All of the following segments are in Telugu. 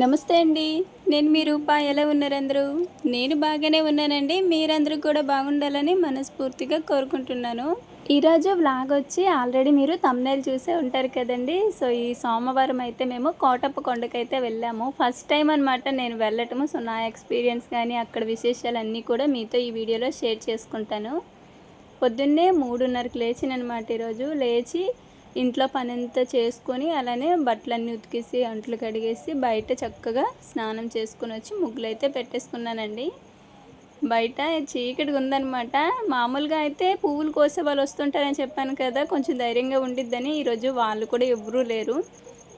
నమస్తే అండి. నేను మీ రూప. ఎలా ఉన్నారు అందరూ నేను బాగానే ఉన్నానండి. మీరందరూ కూడా బాగుండాలని మనస్ఫూర్తిగా కోరుకుంటున్నాను. ఈరోజు వ్లాగ్ వచ్చి ఆల్రెడీ మీరు తమ్నైల్ చూసే ఉంటారు కదండి. సో ఈ సోమవారం అయితే మేము కోటప్ప కొండకైతే వెళ్ళాము. ఫస్ట్ టైం అనమాట నేను వెళ్ళటము. సో నా ఎక్స్పీరియన్స్ కానీ అక్కడ విశేషాలన్నీ కూడా మీతో ఈ వీడియోలో షేర్ చేసుకుంటాను. పొద్దున్నే మూడున్నరకు లేచినమాట ఈరోజు. లేచి ఇంట్లో పని అంతా చేసుకొని అలానే బట్టలన్నీ ఉతికేసి అంట్లు కడిగేసి బయట చక్కగా స్నానం చేసుకుని వచ్చి ముగ్గులు అయితే పెట్టేసుకున్నానండి. బయట చీకటిగా ఉందనమాట మామూలుగా అయితే పువ్వులు కోసే వాళ్ళు వస్తుంటారని చెప్పాను కదా కొంచెం ధైర్యంగా ఉండిద్దని ఈరోజు వాళ్ళు కూడా ఎవరూ లేరు.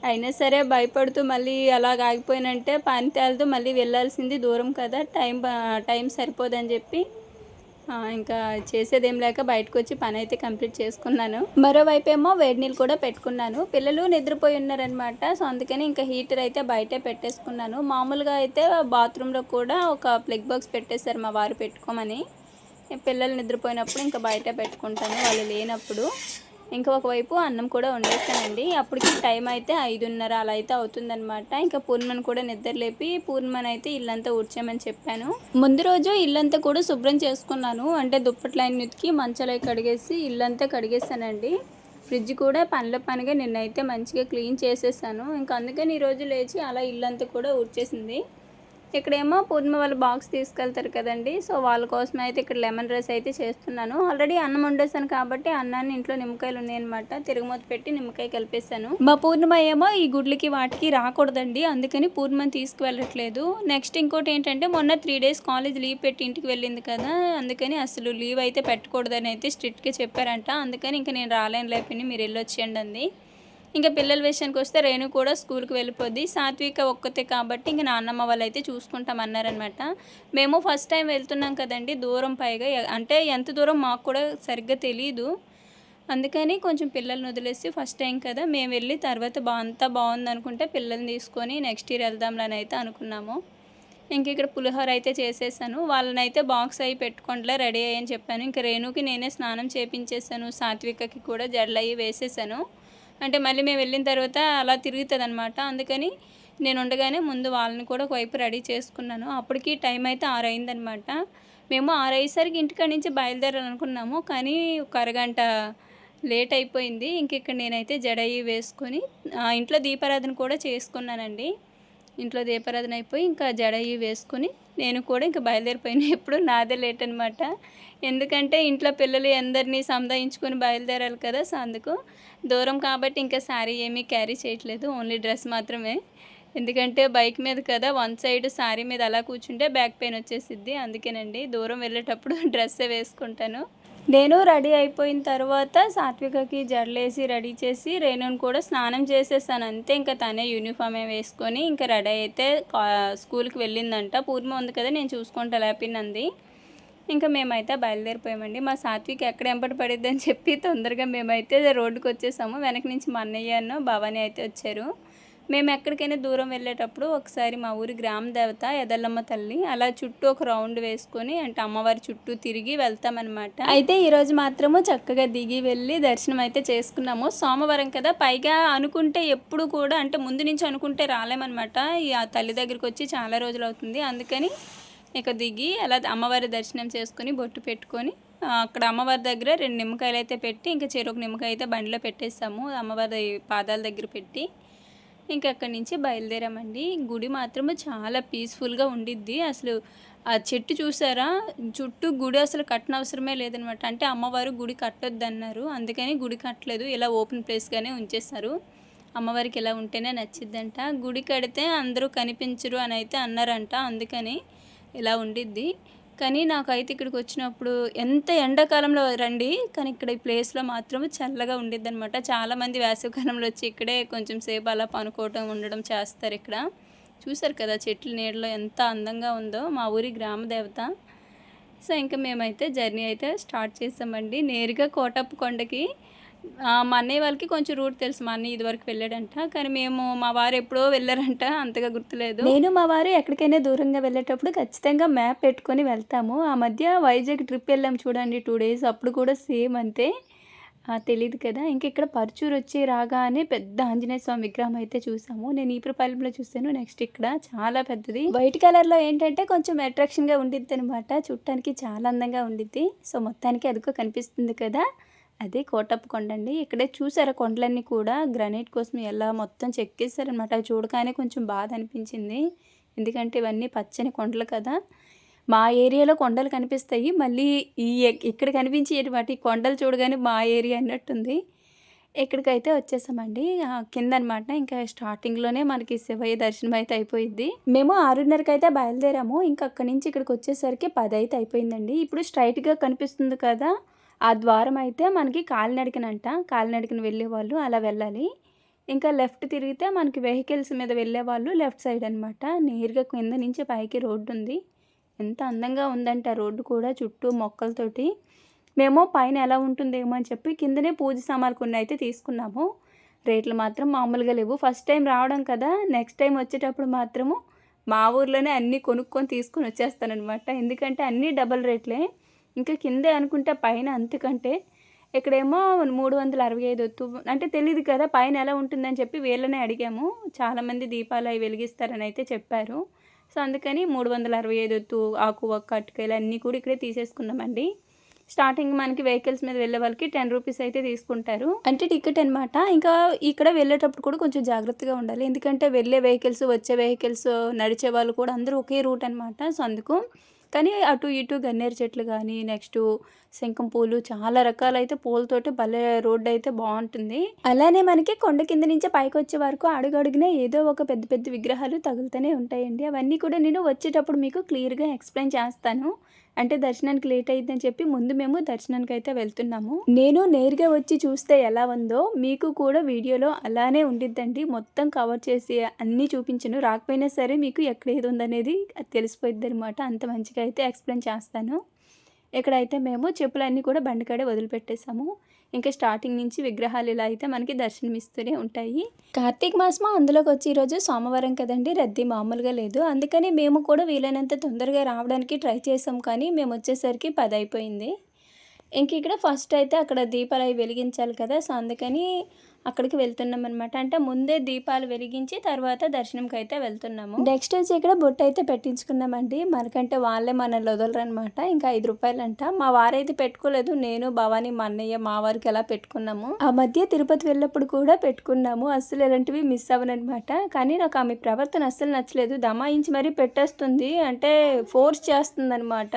అయినా సరే భయపడుతూ మళ్ళీ అలాగ ఆగిపోయినంటే పని తేలుతూ మళ్ళీ వెళ్ళాల్సింది దూరం కదా టైం టైం సరిపోదని చెప్పి ఇంకా చేసేదేం లేక బయటకు వచ్చి పని అయితే కంప్లీట్ చేసుకున్నాను. మరోవైపు ఏమో వేడి నీళ్ళు కూడా పెట్టుకున్నాను. పిల్లలు నిద్రపోయి ఉన్నారనమాట సో అందుకని ఇంకా హీటర్ అయితే బయటే పెట్టేసుకున్నాను. మామూలుగా అయితే బాత్రూంలో కూడా ఒక ప్లగ్ బాక్స్ పెట్టేశారు మా వారు పెట్టుకోమని. పిల్లలు నిద్రపోయినప్పుడు ఇంకా బయట పెట్టుకుంటాను. వాళ్ళు లేనప్పుడు. ఇంకా ఒకవైపు అన్నం కూడా వండేస్తానండి అప్పటికి టైం అయితే ఐదున్నర అలా అయితే అవుతుందనమాట ఇంకా పూర్ణమని కూడా నిద్ర లేపి పూర్ణమని అయితే ఇల్లంతా ఊడ్చామని చెప్పాను. ముందు రోజు ఇల్లంతా కూడా శుభ్రం చేసుకున్నాను. అంటే దుప్పట్లైన ఉతికి మంచాలు కడిగేసి ఇల్లంతా కడిగేసానండి. ఫ్రిడ్జ్ కూడా పనుల పనిగా నిన్నైతే మంచిగా క్లీన్ చేసేసాను. ఇంకా అందుకని ఈరోజు లేచి అలా ఇల్లంతా కూడా ఊడ్చేసింది. ఇక్కడేమో పూర్ణిమ వాళ్ళు బాక్స్ తీసుకెళ్తారు కదండి. సో వాళ్ళ కోసం అయితే ఇక్కడ లెమన్ రైస్ అయితే చేస్తున్నాను. ఆల్రెడీ అన్నం వండేసాను కాబట్టి అన్నాన్ని ఇంట్లో నిమ్మకాయలు ఉన్నాయన్నమాట. తిరుగుమూత పెట్టి నిమ్మకాయ కలిపేశాను. మా పూర్ణిమ ఏమో ఈ గుడ్లకి వాటికి రాకూడదండి. అందుకని పూర్ణిమని తీసుకువెళ్ళట్లేదు. నెక్స్ట్ ఇంకోటి ఏంటంటే మొన్న త్రీ డేస్ కాలేజ్ లీవ్ పెట్టి ఇంటికి వెళ్ళింది కదా. అందుకని అసలు లీవ్ అయితే పెట్టకూడదని అయితే స్ట్రిక్ట్గా చెప్పారంట. అందుకని ఇంకా నేను రాలేను లేపని మీరు వెళ్ళొచ్చేయండి అంది. ఇంకా పిల్లల విషయానికి వస్తే రేణు కూడా స్కూల్కి వెళ్ళిపోద్ది. సాత్విక ఒక్కతే కాబట్టి ఇంకా నాన్నమ్మ వాళ్ళు అయితే చూసుకుంటామన్నారనమాట మేము ఫస్ట్ టైం వెళ్తున్నాం కదండి దూరం పైగా. అంటే ఎంత దూరం మాకు కూడా సరిగ్గా తెలియదు అందుకని కొంచెం పిల్లల్ని వదిలేసి ఫస్ట్ టైం కదా మేము వెళ్ళి తర్వాత బా అంతా బాగుంది అనుకుంటే పిల్లల్ని తీసుకొని నెక్స్ట్ ఇయర్ వెళ్దాంలని అయితే అనుకున్నాము. ఇంక ఇక్కడ పులిహోర అయితే చేసేసాను. వాళ్ళని అయితే బాక్స్ అవి పెట్టుకోండిలే రెడీ అయ్యని చెప్పాను. ఇంకా రేణుకి నేనే స్నానం చేపించేసాను సాత్వికకి కూడా జడలు అవి వేసేసాను. అంటే మళ్ళీ మేము వెళ్ళిన తర్వాత అలా తిరుగుతుంది అనమాట అందుకని నేను ఉండగానే ముందు వాళ్ళని కూడా ఒకవైపు రెడీ చేసుకున్నాను. అప్పటికి టైం అయితే ఆరు అయిందనమాట మేము ఆరు అయ్యేసరికి ఇంటికాడ నుంచి బయలుదేరాలనుకున్నాము. కానీ ఒక అరగంట లేట్ అయిపోయింది. ఇంక ఇక్కడ నేనైతే జడయి వేసుకొని ఇంట్లో దీపారాధన కూడా చేసుకున్నానండి. ఇంట్లో దీపారాధన అయిపోయి ఇంకా జడయి వేసుకొని నేను కూడా ఇంకా బయలుదేరిపోయిన ఎప్పుడు నాదే లేట్ అనమాట ఎందుకంటే ఇంట్లో పిల్లలు అందరినీ సంధాయించుకొని బయలుదేరాలి కదా సో అందుకు దూరం కాబట్టి ఇంకా శారీ ఏమీ క్యారీ చేయట్లేదు ఓన్లీ డ్రెస్ మాత్రమే. ఎందుకంటే బైక్ మీద కదా వన్ సైడ్ శారీ మీద అలా కూర్చుంటే బ్యాక్ పెయిన్ వచ్చేసిద్ది. అందుకేనండి దూరం వెళ్ళేటప్పుడు డ్రెస్సే వేసుకుంటాను. నేను రెడీ అయిపోయిన తర్వాత సాత్వికకి జడలేసి రెడీ చేసి రేణుని కూడా స్నానం చేసేసాను. అంతే ఇంకా తనే యూనిఫామే వేసుకొని ఇంకా రెడీ అయితే కా- స్కూల్కి వెళ్ళిందంట. పూర్వం ఉంది కదా నేను చూసుకుంటా లేపినంది ఇంకా మేమైతే బయలుదేరిపోయామండి. మా సాత్విక్ ఎక్కడ ఎంపటి పడిద్దని చెప్పి తొందరగా మేమైతే రోడ్డుకి వచ్చేసాము వెనక నుంచి మా అన్నయ్యను భవాని భవానీ అయితే వచ్చారు. మేము ఎక్కడికైనా దూరం వెళ్ళేటప్పుడు ఒకసారి మా ఊరి గ్రామ దేవత ఎదల్లమ్మ తల్లి అలా చుట్టూ ఒక రౌండ్ వేసుకొని అంటే అమ్మవారి చుట్టూ తిరిగి వెళ్తామన్నమాట. అయితే ఈరోజు మాత్రము చక్కగా దిగి వెళ్ళి దర్శనం అయితే చేసుకున్నాము. సోమవారం కదా పైగా అనుకుంటే ఎప్పుడు కూడా అంటే ముందు నుంచి అనుకుంటే రాలేమన్నమాట. ఈ ఆ తల్లి దగ్గరికి వచ్చి చాలా రోజులు అవుతుంది. అందుకని ఇక దిగి అలా అమ్మవారి దర్శనం చేసుకొని బొట్టు పెట్టుకొని అక్కడ అమ్మవారి దగ్గర రెండు నిమ్మకాయలు అయితే పెట్టి ఇంకా చెరొక నిమ్మకాయ అయితే బండిలో పెట్టేస్తాము. అమ్మవారి పాదాల దగ్గర పెట్టి ఇంకా అక్కడి నుంచి బయలుదేరామండి. గుడి మాత్రము చాలా పీస్ఫుల్గా ఉండిద్ది. అసలు ఆ చెట్టు చూసారా? చుట్టూ గుడి అసలు కట్టనవసరమే లేదనమాట. అంటే అమ్మవారు గుడి కట్టొద్దు అన్నారు అందుకని గుడి కట్టలేదు. ఇలా ఓపెన్ ప్లేస్గానే ఉంచేస్తారు అమ్మవారికి ఇలా ఉంటేనే నచ్చిద్దంట. గుడి కడితే అందరూ కనిపించరు అని అయితే అన్నారంట. అందుకని ఇలా ఉండిద్ది. కానీ నాకైతే ఇక్కడికి వచ్చినప్పుడు ఎంత ఎండాకాలంలో రండి కానీ ఇక్కడ ఈ ప్లేస్లో మాత్రం చల్లగా ఉండిద్ది అనమాట చాలామంది వేసవికాలంలో వచ్చి ఇక్కడే కొంచెం సేపు అలా పనుకోవటం ఉండడం చేస్తారు ఇక్కడ. చూసారు కదా చెట్ల నీడలో ఎంత అందంగా ఉందో మా ఊరి గ్రామ దేవత. సో ఇంకా మేమైతే జర్నీ అయితే స్టార్ట్ చేసామండి. నేరుగా కోటప్ప కొండకి మా అన్నయ్య వాళ్ళకి కొంచెం రూట్ తెలుసు మా అన్నయ్య ఇదివరకు వెళ్ళాడంట కానీ మేము మా వారు ఎప్పుడో వెళ్ళారంట అంతగా గుర్తులేదు నేను మా వారు ఎక్కడికైనా దూరంగా వెళ్ళేటప్పుడు ఖచ్చితంగా మ్యాప్ పెట్టుకొని వెళ్తాము ఆ మధ్య వైజాగ్ ట్రిప్ వెళ్ళాం చూడండి టూ డేస్ అప్పుడు కూడా సేమ్ అంతే తెలియదు కదా! ఇంక ఇక్కడ పరుచూరు వచ్చి రాగానే పెద్ద ఆంజనేయ స్వామి విగ్రహం అయితే చూసాము. నేను ఈపురపాలెంలో చూసాను. నెక్స్ట్ ఇక్కడ చాలా పెద్దది. వైట్ కలర్‌లో ఏంటంటే కొంచెం అట్రాక్షన్‌గా ఉండిద్ది అనమాట చూడటానికి చాలా అందంగా ఉండిద్ది. సో, మొత్తానికి అదిగో కనిపిస్తుంది కదా! అదే కోటప్ప కొండ అండి ఇక్కడే చూసారా కొండలన్నీ కూడా గ్రానైట్ కోసం ఎలా మొత్తం చెక్కేశారనమాట అవి చూడగానే కొంచెం బాధ అనిపించింది. ఎందుకంటే ఇవన్నీ పచ్చని కొండలు కదా! మా ఏరియాలో కొండలు కనిపిస్తాయి. మళ్ళీ ఈ ఇక్కడ కనిపించేటువంటి కొండలు చూడగానే మా ఏరియా అన్నట్టుంది. ఇక్కడికైతే వచ్చేసామండి. కింద అనమాట ఇంకా స్టార్టింగ్‌లోనే మనకి శివయ్య దర్శనం అయితే అయిపోయింది మేము 6:30కైతే బయలుదేరాము. ఇంకా అక్కడి నుంచి ఇక్కడికి వచ్చేసరికి పది అయితే అయిపోయిందండి. ఇప్పుడు స్ట్రైట్గా కనిపిస్తుంది కదా! ఆ ద్వారం అయితే మనకి కాలినడికనంట కాలినడికన వెళ్ళే వెళ్ళేవాళ్ళు అలా వెళ్ళాలి. ఇంకా లెఫ్ట్ తిరిగితే మనకి వెహికల్స్ మీద వెళ్ళేవాళ్ళు లెఫ్ట్ సైడ్ అనమాట. నేరుగా కింద నుంచి పైకి రోడ్డు ఉంది ఎంత అందంగా ఉందంటే ఆ రోడ్డు కూడా చుట్టూ మొక్కలతోటి. మేము పైన ఎలా ఉంటుందేమో అని చెప్పి కిందనే పూజ సామాన్లు కొన్ని అయితే తీసుకున్నాము. రేట్లు మాత్రం మామూలుగా లేవు. ఫస్ట్ టైం రావడం కదా! నెక్స్ట్ టైం వచ్చేటప్పుడు మాత్రము మా ఊర్లోనే అన్నీ కొనుక్కొని తీసుకొని వచ్చేస్తానమాట ఎందుకంటే అన్నీ డబల్ రేట్లే. ఇంకా కిందే అనుకుంటే పైన అంతకంటే. ఇక్కడేమో మూడు వందల అరవై ఐదు వత్తు అంటే తెలియదు కదా! పైన ఎలా ఉంటుందని చెప్పి వీళ్ళనే అడిగాము. చాలామంది దీపాలు అవి వెలిగిస్తారని అయితే చెప్పారు. సో, అందుకని మూడు వందల అరవై ఐదు వత్తు ఆకు, ఒక్క అటుకలు అన్నీ కూడా ఇక్కడే తీసేసుకున్నామండి. స్టార్టింగ్ మనకి వెహికల్స్ మీద వెళ్ళే వాళ్ళకి 10 రూపీస్ అయితే తీసుకుంటారు. అంటే టికెట్ అనమాట. ఇంకా ఇక్కడ వెళ్ళేటప్పుడు కూడా కొంచెం జాగ్రత్తగా ఉండాలి. ఎందుకంటే వెళ్ళే వెహికల్స్, వచ్చే వెహికల్స్, నడిచే వాళ్ళు కూడా అందరూ ఒకే రూట్ అనమాట. సో, అందుకు కానీ అటు ఇటు గన్నేరు చెట్లు కానీ నెక్స్ట్ శంఖం పూలు చాలా రకాలైతే పూలతోటి భలే రోడ్డు అయితే బాగుంటుంది అలానే మనకి కొండ కింద నుంచి పైకొచ్చే వరకు అడుగడుగునా ఏదో ఒక పెద్ద పెద్ద విగ్రహాలు తగులుతూనే ఉంటాయండి. అవన్నీ కూడా నేను వచ్చేటప్పుడు మీకు క్లియర్‌గా ఎక్స్‌ప్లెయిన్ చేస్తాను. అంటే దర్శనానికి లేట్ అయిందని చెప్పి ముందు మేము దర్శనానికి అయితే వెళ్తున్నాము. నేను నేరుగా వచ్చి చూస్తే ఎలా ఉందో మీకు కూడా వీడియోలో అలానే ఉండిద్దండి. మొత్తం కవర్ చేసి అన్నీ చూపించను. రాకపోయినా సరే మీకు ఎక్కడ ఏది ఉందనేది తెలిసిపోయిద్దనమాట. అంత మంచిగా అయితే ఎక్స్‌ప్లెయిన్ చేస్తాను. ఇక్కడైతే మేము చెప్పులన్నీ కూడా బండికాడే వదిలిపెట్టేసాము. ఇంకా స్టార్టింగ్ నుంచి విగ్రహాలు ఇలా అయితే మనకి దర్శనమిస్తూనే ఉంటాయి. కార్తీక మాసము అందులోకొచ్చి ఈరోజు సోమవారం కదండి రద్దీ మామూలుగా లేదు. అందుకని మేము కూడా వీలైనంత తొందరగా రావడానికి ట్రై చేసాం కానీ మేము వచ్చేసరికి పది అయిపోయింది. ఇంక ఇక్కడ ఫస్ట్ అయితే అక్కడ దీపాలు అవి వెలిగించాలి కదా! సో, అందుకని అక్కడికి వెళ్తున్నాం అనమాట అంటే ముందే దీపాలు వెలిగించి తర్వాత దర్శనంకైతే వెళ్తున్నాము. నెక్స్ట్ వచ్చి ఇక్కడ బొట్టయితే పెట్టించుకున్నామండి. మనకంటే వాళ్ళే మనల్ని వదలరనమాట. ఇంకా ఐదు రూపాయలంట మా వారైతే పెట్టుకోలేదు. నేను, భవాని, మా అన్నయ్య, మా వారికి అలా పెట్టుకున్నాము. ఆ మధ్య తిరుపతి వెళ్ళినప్పుడు కూడా పెట్టుకున్నాము. అస్సలు ఇలాంటివి మిస్ అవ్వనమాట కానీ నాకు ఆమె ప్రవర్తన అస్సలు నచ్చలేదు. దమాయించి మరీ పెట్టేస్తుంది. అంటే ఫోర్స్ చేస్తుందనమాట. అనమాట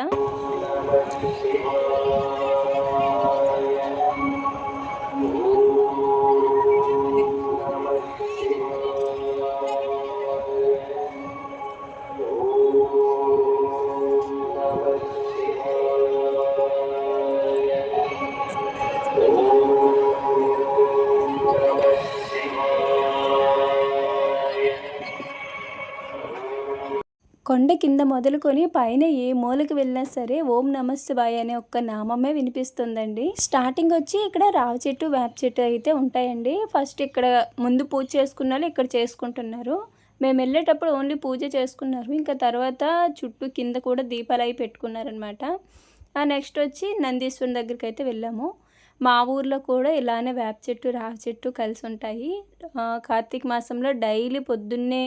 కింద మొదలుకొని పైన ఏ మూలకి వెళ్ళినా సరే ఓం నమః అనే ఒక్క నామమే వినిపిస్తుందండి. స్టార్టింగ్ వచ్చి ఇక్కడ రావి చెట్టు, వేప చెట్టు అయితే ఉంటాయండి. ఫస్ట్ ఇక్కడ ముందు పూజ చేసుకున్నోళ్ళు ఇక్కడ చేసుకుంటున్నారు. మేము వెళ్ళేటప్పుడు ఓన్లీ పూజ చేసుకున్నారు. ఇంకా తర్వాత చుట్టూ కింద కూడా దీపాలు అవి పెట్టుకున్నారనమాట. ఆ నెక్స్ట్ వచ్చి నందీశ్వరం దగ్గరికి అయితే వెళ్ళాము. మా ఊర్లో కూడా ఇలానే వేప చెట్టు, రావి చెట్టు కలిసి ఉంటాయి. కార్తీక మాసంలో డైలీ పొద్దున్నే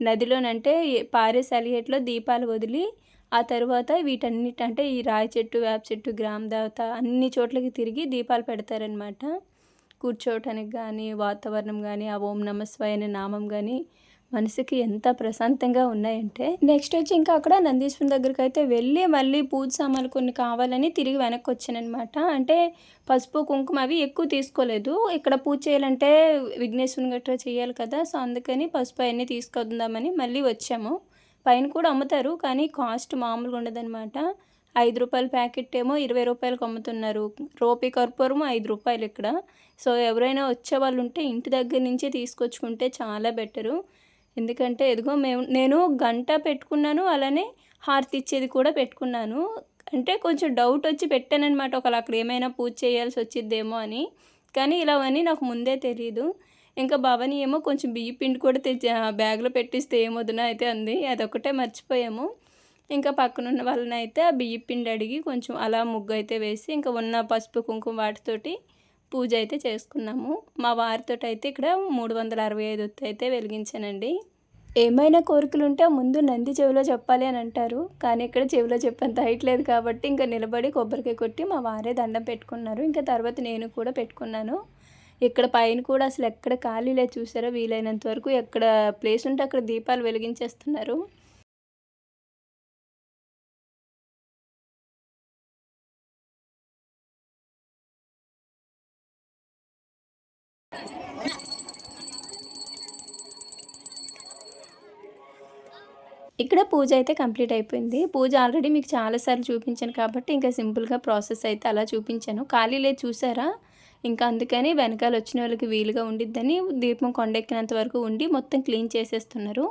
నదిలోనంటే పారే సలిహేట్లో దీపాలు వదిలి ఆ తర్వాత వీటన్నిటి అంటే ఈ రాయి చెట్టు, వేప చెట్టు, గ్రామ దేవత అన్ని చోట్లకి తిరిగి దీపాలు పెడతారనమాట. కూర్చోవటానికి కానీ వాతావరణం కానీ ఆ ఓం నమస్వాయ అనే నామం కానీ మనసుకి ఎంత ప్రశాంతంగా ఉన్నాయంటే నెక్స్ట్ వచ్చి ఇంకా అక్కడ నందీశ్వరం దగ్గరికి అయితే వెళ్ళి మళ్ళీ పూజ సామాన్లు కొన్ని కావాలని తిరిగి వెనక్కి వచ్చానమాట అంటే పసుపు, కుంకుమ అవి ఎక్కువ తీసుకోలేదు. ఇక్కడ పూజ చేయాలంటే విఘ్నేశ్వరుని గట్రా చేయాలి కదా! సో, అందుకని పసుపు అవన్నీ తీసుకొద్దామని మళ్ళీ వచ్చాము. పైన కూడా అమ్ముతారు. కానీ కాస్ట్ మామూలుగా ఉండదనమాట. ఐదు రూపాయల ప్యాకెట్ ఏమో ఇరవై రూపాయలకు అమ్ముతున్నారు. రోపి కర్పూరం ఐదు రూపాయలు ఇక్కడ. సో, ఎవరైనా వచ్చే వాళ్ళు ఉంటే ఇంటి దగ్గర నుంచే తీసుకొచ్చుకుంటే చాలా బెటరు. ఎందుకంటే ఎదుగో మేము నేను గంట పెట్టుకున్నాను. అలానే హారతి ఇచ్చేది కూడా పెట్టుకున్నాను. అంటే కొంచెం డౌట్ వచ్చి పెట్టానమాట ఒకవేళ అక్కడ ఏమైనా పూజ చేయాల్సి వచ్చిద్దేమో అని. కానీ ఇలా అని నాకు ముందే తెలియదు ఇంకా భవని ఏమో కొంచెం బియ్య పిండి కూడా తెచ్చి బ్యాగ్‌లో పెట్టిస్తే ఏమొద్దున అయితే అంది. అదొకటే మర్చిపోయాము. ఇంకా పక్కనున్న వాళ్ళనైతే ఆ బియ్య పిండి అడిగి కొంచెం అలా ముగ్గు అయితే వేసి ఇంకా ఉన్న పసుపు, కుంకుమ వాటితోటి పూజ అయితే చేసుకున్నాము. మా వారితో అయితే ఇక్కడ మూడు వందల అరవై ఐదు అయితే వెలిగించానండి. ఏమైనా కోరికలు ఉంటే ముందు నంది చెవిలో చెప్పాలి అని అంటారు. కానీ ఇక్కడ చెవిలో చెప్పేంత హైట్ లేదు కాబట్టి ఇంకా నిలబడి కొబ్బరికాయ కొట్టి మా వారే దండం పెట్టుకున్నారు. ఇంకా తర్వాత నేను కూడా పెట్టుకున్నాను. ఇక్కడ పైన కూడా అసలు ఎక్కడ ఖాళీ లేదు చూసారో? వీలైనంత వరకు ఎక్కడ ప్లేస్ ఉంటే అక్కడ దీపాలు వెలిగించేస్తున్నారు. ఇక్కడ పూజ అయితే కంప్లీట్ అయిపోయింది. పూజ ఆల్రెడీ మీకు చాలాసార్లు చూపించాను కాబట్టి ఇంకా సింపుల్గా ప్రాసెస్ అయితే అలా చూపించాను. ఖాళీ లేదు చూసారా? ఇంకా అందుకని వెనకాల వచ్చిన వాళ్ళకి వీలుగా ఉండిద్దని దీపం కొండెక్కినంత వరకు ఉండి మొత్తం క్లీన్ చేసేస్తున్నారు.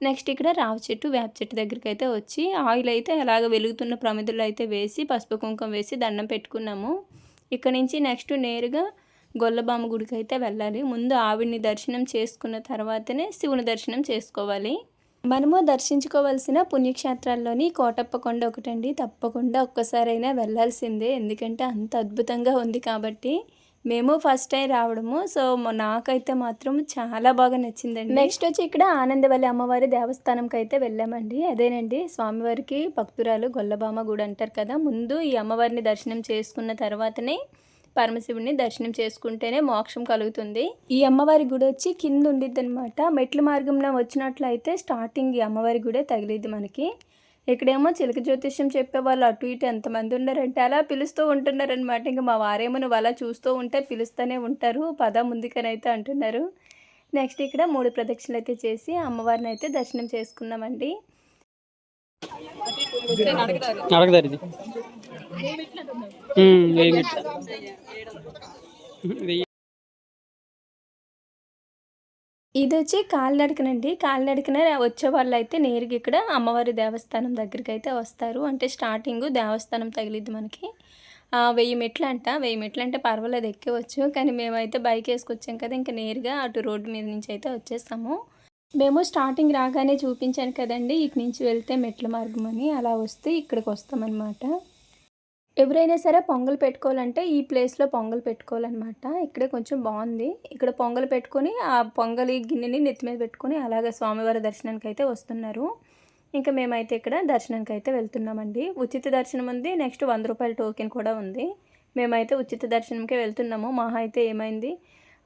నెక్స్ట్ ఇక్కడ రావి చెట్టు వేప చెట్టు దగ్గరికి అయితే వచ్చి ఆయిల్ అయితే అలాగ వెలుగుతున్న ప్రమిదలు అయితే వేసి పసుపు కుంకుమ వేసి దండం పెట్టుకున్నాము. ఇక్కడ నుంచి నెక్స్ట్ నేరుగా గొల్లబామ గుడికి అయితే వెళ్ళాలి. ముందు ఆవిడ్ని దర్శనం చేసుకున్న తర్వాతనే శివుని దర్శనం చేసుకోవాలి. మనము దర్శించుకోవాల్సిన పుణ్యక్షేత్రాల్లోని కోటప్ప కొండ ఒకటండి. తప్పకుండా ఒక్కసారైనా వెళ్ళాల్సిందే. ఎందుకంటే అంత అద్భుతంగా ఉంది కాబట్టి మేము ఫస్ట్ టైం రావడము. సో నాకైతే మాత్రం చాలా బాగా నచ్చిందండి. నెక్స్ట్ వచ్చి ఇక్కడ ఆనందవల్లి అమ్మవారి దేవస్థానంకి అయితే వెళ్ళామండి. అదేనండి స్వామివారికి భక్తురాలు గొల్లబామ గుడి అంటారు కదా. ముందు ఈ అమ్మవారిని దర్శనం చేసుకున్న తర్వాతనే పరమశివుడిని దర్శనం చేసుకుంటేనే మోక్షం కలుగుతుంది. ఈ అమ్మవారి గుడి వచ్చి కింద ఉండిద్ది అనమాట మెట్ల మార్గంలో వచ్చినట్లయితే స్టార్టింగ్ ఈ అమ్మవారి గుడే తగిలిద్ది మనకి. ఇక్కడేమో చిలక జ్యోతిష్యం చెప్పే వాళ్ళు అటు ఇటు ఎంతమంది ఉన్నారంటే అలా పిలుస్తూ ఉంటున్నారనమాట ఇంకా మా వారేమో నువ్వు అలా చూస్తూ ఉంటే పిలుస్తూనే ఉంటారు. పద ముందుకనైతే అంటున్నారు. నెక్స్ట్ ఇక్కడ మూడు ప్రదక్షిణలు అయితే చేసి అమ్మవారిని అయితే దర్శనం చేసుకున్నామండి ఇది వచ్చి కాలినడకనండి. కాలినడకన వచ్చే వాళ్ళు అయితే నేరుగా ఇక్కడ అమ్మవారి దేవస్థానం దగ్గరికి అయితే వస్తారు. అంటే స్టార్టింగ్ దేవస్థానం తగిలిద్ది మనకి. వెయ్యి మెట్లు అంట వెయ్యి మెట్లు అంటే పర్వాలేదు ఎక్కవచ్చు. కానీ మేమైతే బైక్ వేసుకొచ్చాం కదా ఇంకా నేరుగా అటు రోడ్డు మీద నుంచి అయితే వచ్చేస్తాము. మేము స్టార్టింగ్ రాగానే చూపించాను కదండి ఇటు నుంచి వెళ్తే మెట్ల మార్గం అని. అలా వస్తే ఇక్కడికి వస్తామన్నమాట. ఎవరైనా సరే పొంగల్ పెట్టుకోవాలంటే ఈ ప్లేస్లో పొంగల్ పెట్టుకోవాలన్నమాట. ఇక్కడే కొంచెం బాగుంది. ఇక్కడ పొంగల్ పెట్టుకొని ఆ పొంగలి గిన్నెని నెత్తి మీద పెట్టుకొని అలాగే స్వామివారి దర్శనానికి అయితే వస్తున్నారు. ఇంకా మేమైతే ఇక్కడ దర్శనానికి అయితే వెళ్తున్నామండి. ఉచిత దర్శనం ఉంది. నెక్స్ట్ వంద రూపాయల టోకెన్ కూడా ఉంది. మేమైతే ఉచిత దర్శనంకే వెళ్తున్నాము. మహా అయితే ఏమైంది?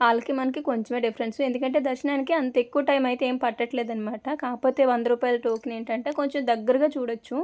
వాళ్ళకి మనకి కొంచెమే డిఫరెన్స్. ఎందుకంటే దర్శనానికి అంత ఎక్కువ టైం అయితే ఏం పట్టట్లేదు అనమాట కాకపోతే వంద రూపాయల టోకెన్ ఏంటంటే కొంచెం దగ్గరగా చూడొచ్చు.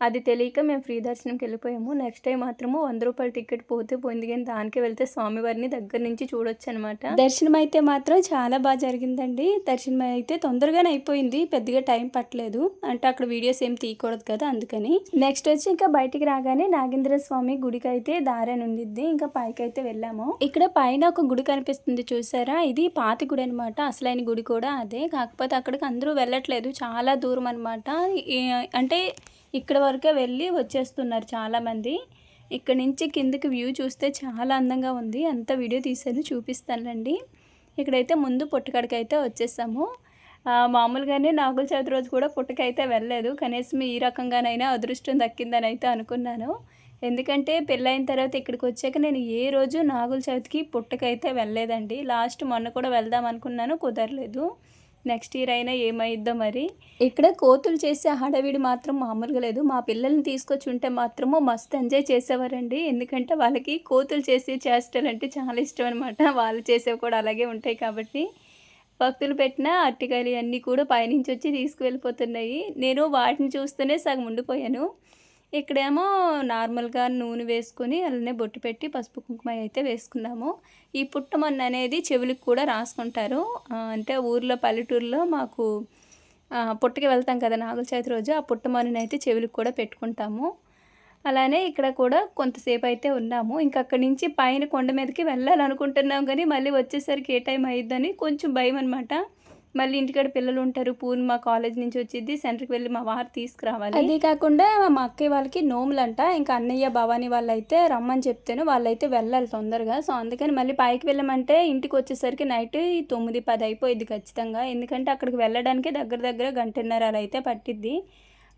అది తెలియక మేము ఫ్రీ దర్శనంకి వెళ్ళిపోయాము. నెక్స్ట్ టైం మాత్రము వంద రూపాయల టికెట్ పోతే పోయింది. కానీ దానికి వెళ్తే స్వామివారిని దగ్గర నుంచి చూడొచ్చు అనమాట దర్శనం అయితే మాత్రం చాలా బాగా జరిగిందండి. దర్శనం అయితే తొందరగానే అయిపోయింది. పెద్దగా టైం పట్టలేదు. అంటే అక్కడ వీడియోస్ ఏం తీయకూడదు కదా అందుకని. నెక్స్ట్ వచ్చి ఇంకా బయటికి రాగానే నాగేంద్ర స్వామి గుడికి అయితే దారని ఉండిద్ది. ఇంకా పైకి అయితే వెళ్ళాము. ఇక్కడ పైన ఒక గుడి కనిపిస్తుంది చూసారా? ఇది పాతి గుడి అనమాట అసలైన గుడి కూడా అదే. కాకపోతే అక్కడికి అందరూ వెళ్ళట్లేదు. చాలా దూరం అనమాట అంటే ఇక్కడ వరకే వెళ్ళి వచ్చేస్తున్నారు చాలామంది. ఇక్కడ నుంచి కిందకి వ్యూ చూస్తే చాలా అందంగా ఉంది. అంత వీడియో తీసాను చూపిస్తానండి ఇక్కడైతే ముందు పుట్టకాడికి అయితే వచ్చేసాము మామూలుగానే నాగుల చవితి రోజు కూడా పుట్టకైతే వెళ్ళలేదు. కనీసం ఈ రకంగానైనా అదృష్టం దక్కిందని అయితే అనుకున్నాను. ఎందుకంటే పెళ్ళైన తర్వాత ఇక్కడికి వచ్చాక నేను ఏ రోజు నాగుల చవితికి పుట్టకైతే వెళ్ళలేదండి. లాస్ట్ మొన్న కూడా వెళ్దాం అనుకున్నాను కుదరలేదు. నెక్స్ట్ ఇయర్ అయినా ఏమైద్దో మరి? ఇక్కడ కోతులు చేసే హడావిడి మాత్రం మామూలుగా లేదు. మా పిల్లల్ని తీసుకొచ్చి ఉంటే మాత్రము మస్తు ఎంజాయ్ చేసేవారండి. ఎందుకంటే వాళ్ళకి కోతులు చేసే చేష్టలు అంటే చాలా ఇష్టం అనమాట వాళ్ళు చేసేవి కూడా అలాగే ఉంటాయి కాబట్టి. భక్తులు పెట్టిన అరటికాయలు అన్నీ కూడా పైనుంచి వచ్చి తీసుకువెళ్ళిపోతున్నాయి. నేను వాటిని చూస్తూనే సగం ఉండిపోయాను. ఇక్కడేమో నార్మల్గా నూనె వేసుకొని అలానే బొట్టు పెట్టి పసుపు కుంకుమ అయితే వేసుకున్నాము. ఈ పుట్టమన్ను అనేది చెవులకు కూడా రాసుకుంటారు. అంటే ఊర్లో పల్లెటూరులో మాకు పుట్టకి వెళ్తాం కదా నాగుల చవితి రోజు ఆ పుట్టమన్నుని అయితే చెవులకు కూడా పెట్టుకుంటాము. అలానే ఇక్కడ కూడా కొంతసేపు అయితే ఉన్నాము. ఇంకా అక్కడి నుంచి పైన కొండ మీదకి వెళ్ళాలనుకుంటున్నాం కానీ మళ్ళీ వచ్చేసరికి ఏ టైం అయ్యిద్దని కొంచెం భయం అనమాట మళ్ళీ ఇంటికాడ పిల్లలు ఉంటారు. పూర్ణిమ కాలేజ్ నుంచి వచ్చింది సెంటర్కి వెళ్ళి మా వారు తీసుకురావాలి. అది కాకుండా మా అక్కయ్య వాళ్ళకి నోములంట. ఇంకా అన్నయ్య భవానీ వాళ్ళు అయితే రమ్మని చెప్తేను. వాళ్ళైతే వెళ్ళాలి తొందరగా. సో అందుకని మళ్ళీ పైకి వెళ్ళమంటే ఇంటికి వచ్చేసరికి నైట్ తొమ్మిది పది అయిపోయింది ఖచ్చితంగా. ఎందుకంటే అక్కడికి వెళ్ళడానికి దగ్గర దగ్గర గంటన్నర అలా అయితే పట్టిద్ది.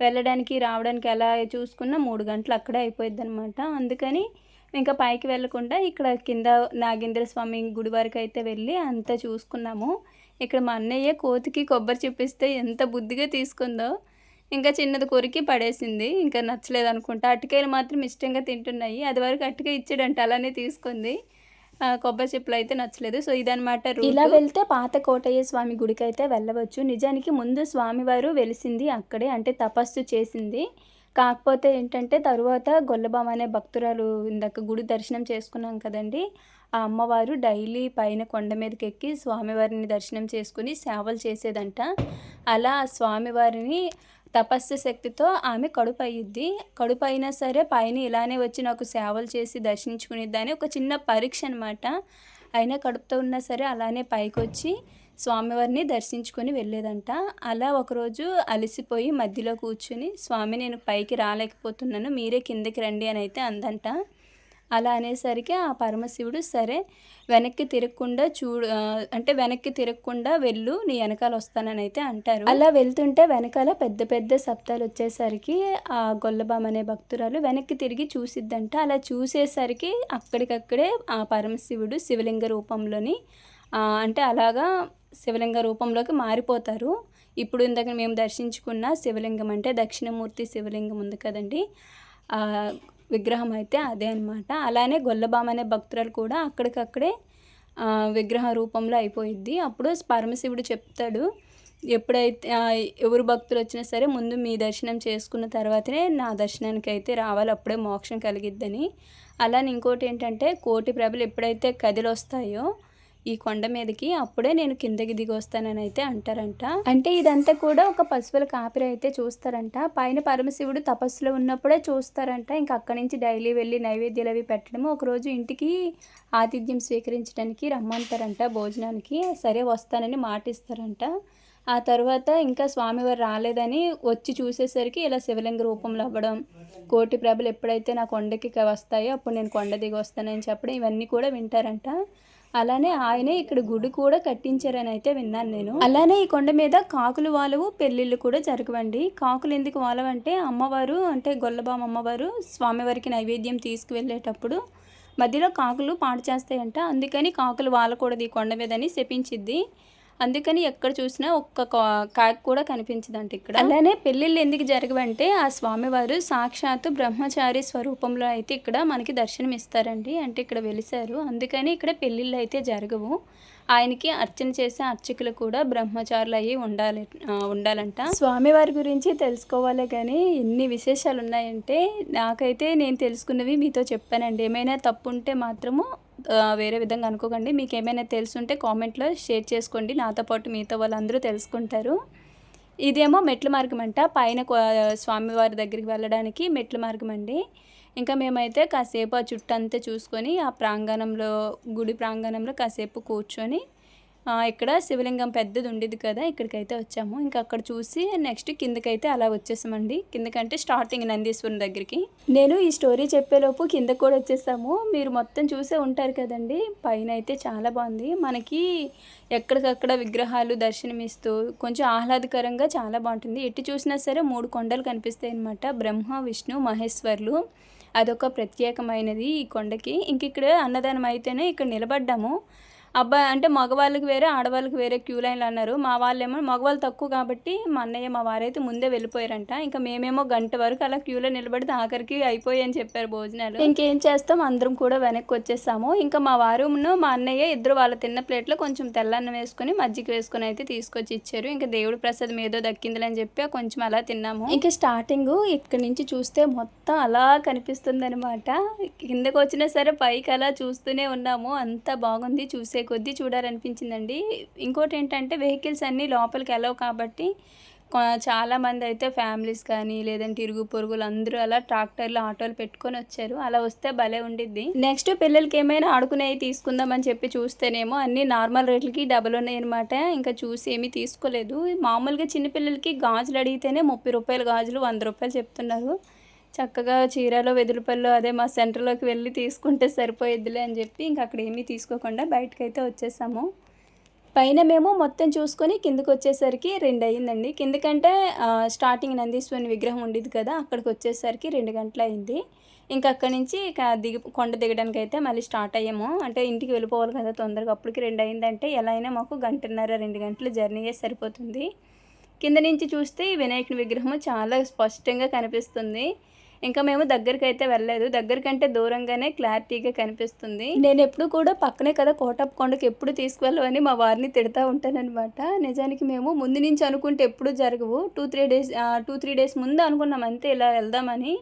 వెళ్ళడానికి రావడానికి ఎలా చూసుకున్నా మూడు గంటలు అక్కడే అయిపోయింది అనమాట అందుకని ఇంకా పైకి వెళ్ళకుండా ఇక్కడ కింద నాగేంద్ర స్వామి గుడి వరకు అయితే వెళ్ళి అంతా చూసుకున్నాము. ఇక్కడ మా అన్నయ్య కోతికి కొబ్బరి చూపిస్తే ఎంత బుద్ధిగా తీసుకుందో ఇంకా చిన్నది కొరికి పడేసింది. ఇంకా నచ్చలేదు అనుకుంటా. అటుకాయలు మాత్రం ఇష్టంగా తింటున్నాయి. అది వరకు అరటికాయ ఇచ్చాడంట. అలానే తీసుకుంది. కొబ్బరి చెప్పులు అయితే నచ్చలేదు. సో ఇదనమాట ఇలా వెళ్తే పాత కోటయ్య స్వామి గుడికి అయితే వెళ్ళవచ్చు. నిజానికి ముందు స్వామివారు వెలిసింది అక్కడే అంటే తపస్సు చేసింది. కాకపోతే ఏంటంటే తరువాత గొల్లబామ అనే భక్తురాలు ఇందాక గుడి దర్శనం చేసుకున్నాం కదండి. ఆ అమ్మవారు డైలీ పైన కొండ మీదకి ఎక్కి స్వామివారిని దర్శనం చేసుకుని సేవలు చేసేదంట. అలా ఆ స్వామివారిని తపస్సు శక్తితో ఆమె కడుపు అయ్యిద్ది కడుపు అయినా సరే పైన ఇలానే వచ్చి నాకు సేవలు చేసి దర్శించుకునేదని ఒక చిన్న పరీక్ష అనమాట అయినా కడుపుతో ఉన్నా సరే అలానే పైకి వచ్చి స్వామివారిని దర్శించుకొని వెళ్ళేదంట. అలా ఒకరోజు అలసిపోయి మధ్యలో కూర్చుని స్వామి నేను పైకి రాలేకపోతున్నాను మీరే కిందకి రండి అని అయితే అందంట. అలా అనేసరికి ఆ పరమశివుడు సరే వెనక్కి తిరగకుండా చూడు అంటే వెనక్కి తిరగకుండా వెళ్ళు నీ వెనకాల వస్తానని అయితే అంటారు. అలా వెళ్తుంటే వెనకాల పెద్ద పెద్ద శబ్దాలు వచ్చేసరికి ఆ గొల్లబామ అనే భక్తురాలు వెనక్కి తిరిగి చూసిద్దంట. అలా చూసేసరికి అక్కడికక్కడే ఆ పరమశివుడు శివలింగ రూపంలోని అంటే అలాగా శివలింగ రూపంలోకి మారిపోతారు. ఇప్పుడు ఇందాక మేము దర్శించుకున్న శివలింగం అంటే దక్షిణమూర్తి శివలింగం ఉంది కదండి. విగ్రహం అయితే అదే అనమాట అలానే గొల్లబామ అనే భక్తురాలు కూడా అక్కడికక్కడే విగ్రహ రూపంలో అయిపోయిద్ది. అప్పుడు పరమశివుడు చెప్తాడు ఎప్పుడైతే ఎవరు భక్తులు వచ్చినా సరే ముందు మీ దర్శనం చేసుకున్న తర్వాతనే నా దర్శనానికి అయితే రావాలి అప్పుడే మోక్షం కలిగిద్దని. అలానే ఇంకోటి ఏంటంటే కోటి ప్రభలు ఎప్పుడైతే కదిలొస్తాయో ఈ కొండ మీదకి అప్పుడే నేను కిందకి దిగి వస్తానని అయితే అంటారంట. అంటే ఇదంతా కూడా ఒక పశువుల కాపిరి అయితే చూస్తారంట. పైన పరమశివుడు తపస్సులో ఉన్నప్పుడే చూస్తారంట. ఇంకా అక్కడి నుంచి డైలీ వెళ్ళి నైవేద్యాలు అవి పెట్టడము. ఒకరోజు ఇంటికి ఆతిథ్యం స్వీకరించడానికి రమ్మంటారంట భోజనానికి. సరే వస్తానని మాటిస్తారంట. ఆ తర్వాత ఇంకా స్వామివారు రాలేదని వచ్చి చూసేసరికి ఇలా శివలింగ రూపంలో అవ్వడం కోటి ప్రభలు ఎప్పుడైతే నా కొండకి వస్తాయో అప్పుడు నేను కొండ దిగి వస్తానని చెప్పడం ఇవన్నీ కూడా వింటారంట. అలానే ఆయనే ఇక్కడ గుడి కూడా కట్టించారని అయితే విన్నాను నేను. అలానే ఈ కొండ మీద కాకులు వాలవు పెళ్ళిళ్ళు కూడా జరగవండి. కాకులు ఎందుకు వాలవంటే అమ్మవారు అంటే గొల్లబామ్మ అమ్మవారు స్వామివారికి నైవేద్యం తీసుకువెళ్ళేటప్పుడు మధ్యలో కాకులు పాడు చేస్తాయంట. అందుకని కాకులు వాలకూడదు ఈ కొండ మీదని శపించిద్ది. అందుకని ఎక్కడ చూసినా ఒక్క కా- కాకి కూడా కనిపించదంట ఇక్కడ. అలానే పెళ్ళిళ్ళు ఎందుకు జరగవంటే ఆ స్వామివారు సాక్షాత్తు బ్రహ్మచారి స్వరూపంలో అయితే ఇక్కడ మనకి దర్శనం ఇస్తారండి. అంటే ఇక్కడ వెలిసారు అందుకని ఇక్కడ పెళ్ళిళ్ళు అయితే జరగవు. ఆయనకి అర్చన చేసే అర్చకులు కూడా బ్రహ్మచారులు అయ్యి ఉండాలి ఉండాలంట. స్వామివారి గురించి తెలుసుకోవాలి కానీ ఎన్ని విశేషాలు ఉన్నాయంటే నాకైతే నేను తెలుసుకున్నవి మీతో చెప్పానండి. ఏమైనా తప్పు ఉంటే మాత్రము వేరే విధంగా అనుకోకండి. మీకు ఏమైనా తెలుసుంటే కామెంట్లో షేర్ చేసుకోండి. నాతో పాటు మీతో వాళ్ళందరూ తెలుసుకుంటారు. ఇదేమో మెట్ల మార్గం అంట. పైన స్వామివారి దగ్గరికి వెళ్ళడానికి మెట్ల మార్గం అండి. ఇంకా మేమైతే కాసేపు ఆ చుట్టంతా చూసుకొని ఆ ప్రాంగణంలో గుడి ప్రాంగణంలో కాసేపు కూర్చొని ఇక్కడ శివలింగం పెద్దది ఉండేది కదా ఇక్కడికైతే వచ్చాము. ఇంకా అక్కడ చూసి నెక్స్ట్ కిందకైతే అలా వచ్చేసామండి. కిందకంటే స్టార్టింగ్ నందీశ్వరం దగ్గరికి. నేను ఈ స్టోరీ చెప్పేలోపు కింద కూడా వచ్చేసాము. మీరు మొత్తం చూసే ఉంటారు కదండి. పైన అయితే చాలా బాగుంది. మనకి ఎక్కడికక్కడ విగ్రహాలు దర్శనమిస్తూ కొంచెం ఆహ్లాదకరంగా చాలా బాగుంటుంది. ఎటు చూసినా సరే మూడు కొండలు కనిపిస్తాయి అనమాట బ్రహ్మ విష్ణు మహేశ్వర్లు. అదొక ప్రత్యేకమైనది ఈ కొండకి. ఇంక ఇక్కడ అన్నదానం అయితేనే ఇక్కడ నిలబడ్డాము. అబ్బాయి అంటే మగవాళ్ళకి వేరే ఆడవాళ్ళకి వేరే క్యూ లైన్లు అన్నారు. మా వాళ్ళేమో మగవాళ్ళు తక్కువ కాబట్టి మా అన్నయ్య మా వారైతే ముందే వెళ్ళిపోయారంట. ఇంకా మేమేమో గంట వరకు అలా క్యూలో నిలబడితే ఆఖరికి అయిపోయి అని చెప్పారు భోజనాలు. ఇంకేం చేస్తాం? అందరం కూడా వెనక్కి వచ్చేసాము. ఇంకా మా వారును మా అన్నయ్య ఇద్దరు వాళ్ళ తిన్న ప్లేట్లో కొంచెం తెల్లన్నం వేసుకొని మజ్జిగ వేసుకొని అయితే తీసుకొచ్చి ఇచ్చారు. ఇంకా దేవుడి ప్రసాదం ఏదో దక్కిందిలే చెప్పి కొంచెం అలా తిన్నాము. ఇంకా స్టార్టింగ్ ఇక్కడ నుంచి చూస్తే మొత్తం అలా కనిపిస్తుంది అనమాట కిందకు వచ్చినా సరే పైకి అలా చూస్తూనే ఉన్నాము. అంత బాగుంది చూసే కొద్దీ చూడాలనిపించిందండి. ఇంకోటి ఏంటంటే వెహికల్స్ అన్నీ లోపలికి వెళ్ళవు కాబట్టి చాలామంది చాలా మంది అయితే ఫ్యామిలీస్ కానీ లేదంటే ఇరుగు పొరుగులు అందరూ అలా ట్రాక్టర్లు ఆటోలు పెట్టుకొని వచ్చారు. అలా వస్తే భలే ఉండిద్ది. నెక్స్ట్ పిల్లలకి ఏమైనా ఆడుకునేవి తీసుకుందామని చెప్పి చూస్తేనేమో అన్ని నార్మల్ రేట్లకి డబల్ ఉన్నాయి అనమాట ఇంకా చూసి ఏమీ తీసుకోలేదు. మామూలుగా చిన్నపిల్లలకి గాజులు అడిగితేనే ముప్పై రూపాయలు గాజులు వంద రూపాయలు చెప్తున్నారు. చక్కగా చీరలో వెదురుపల్లో అదే మా సెంటర్లోకి వెళ్ళి తీసుకుంటే సరిపోయిద్దిలే అని చెప్పి ఇంకా అక్కడ ఏమీ తీసుకోకుండా బయటకైతే వచ్చేసాము. పైన మేము మొత్తం చూసుకొని కిందకి వచ్చేసరికి రెండు అయ్యిందండి కిందకంటే స్టార్టింగ్ నందీశ్వరుని విగ్రహం ఉండేది కదా అక్కడికి వచ్చేసరికి రెండు గంటలు అయింది. ఇంకా అక్కడి నుంచి ఇక దిగి కొండ దిగడానికి అయితే మళ్ళీ స్టార్ట్ అయ్యాము. అంటే ఇంటికి వెళ్ళిపోవాలి కదా తొందరగా అప్పటికి రెండు అయిందంటే ఎలా అయినా మాకు గంటన్నర రెండు గంటలు జర్నీ సరిపోతుంది. కింద నుంచి చూస్తే ఈ వినాయకుని విగ్రహం చాలా స్పష్టంగా కనిపిస్తుంది. ఇంకా మేము దగ్గరికి అయితే వెళ్ళలేదు. దగ్గరికంటే దూరంగానే క్లారిటీగా కనిపిస్తుంది. నేను ఎప్పుడు కూడా పక్కనే కదా కోటప్ప కొండకి ఎప్పుడు తీసుకువెళ్ళవని మా వారిని తిడతా ఉంటానన్నమాట. నిజానికి మేము ముందు నుంచి అనుకుంటే ఎప్పుడు జరగవు. Two three days two three days ముందు అనుకున్నాం అంతే ఇలా వెళ్దామని.